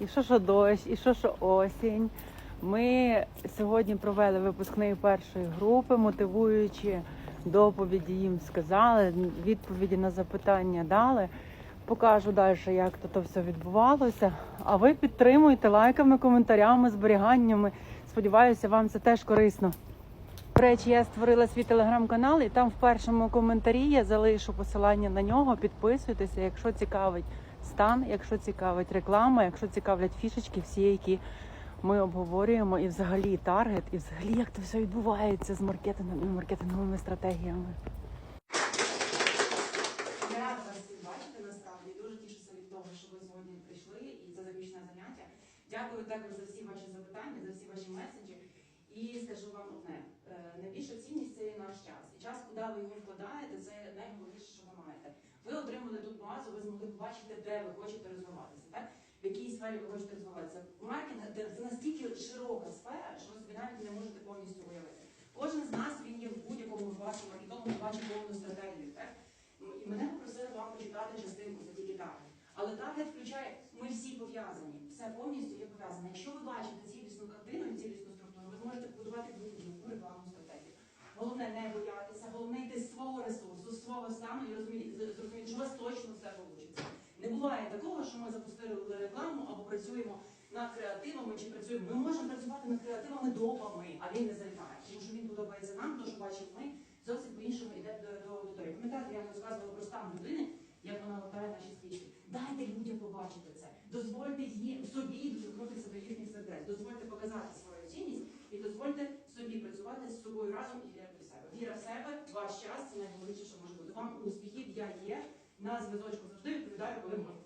І що що дощ, і що що осінь. Ми сьогодні провели випускний першої групи, мотивуючи доповіді їм сказали, відповіді на запитання дали. Покажу далі, як то, все відбувалося. А ви підтримуйте лайками, коментарями, зберіганнями. Сподіваюся, вам це теж корисно. До речі, я створила свій телеграм-канал, і там в першому коментарі я залишу посилання на нього. Підписуйтеся, якщо цікавить стан, якщо цікавить реклама, якщо цікавлять фішечки, всі, які ми обговорюємо, і взагалі таргет, і взагалі як це все відбувається з маркетингом і маркетинговими стратегіями. Я рада вас всіх бачити насправді. Дуже тішуся від того, що ви сьогодні прийшли і це заключне заняття. Дякую також за всі ваші запитання, за всі ваші меседжі. І скажу вам одне: е, найбільша цінність це є наш час. І час, куди ви його вкладаєте, це найголовніше, що ви маєте. Ви отримали тут базу, ви змогли побачити, де ви хочете розвиватися, так? В якій сфері ви хочете розвиватися. Маркетинг це це настільки широка сфера, що ви собі навіть не можете повністю уявити. Кожен з нас він є в будь-якому вашому маркетовому бачить повну стратегію. Так? Ну, І мене попросили вам почитати частинку за тільки таргет. Але таргет включає, ми всі пов'язані, все повністю є пов'язане. Якщо ви бачите цілісну картину і цілісну структуру, ви зможете побудувати будь-яку рекламну стратегію. Головне не боятися, головне йти з свого ресурсу, з свого стану і розуміти, зрозуміти, що у вас точно все вийде. Не буває такого, що ми запустили рекламу або працюємо над креативами чи працюємо. Ми можемо працювати над креативами допами, а він не залітає. Тому що він подобається нам, то що бачимо ми, зовсім по-іншому йде до, до аудиторії. Пам'ятаєте, я розказувала про стан людини, як вона латає наші стрічки. Дайте людям побачити це. Дозвольте їм собі доторкнутися до їхніх сердець. Дозвольте показати свою цінність і дозвольте собі працювати з собою разом і вірити в себе. Віра в себе, ваш час це найголовніше, що може бути. Вам успіхів, я є. На зв'язочку завжди відповідаю, коли можу.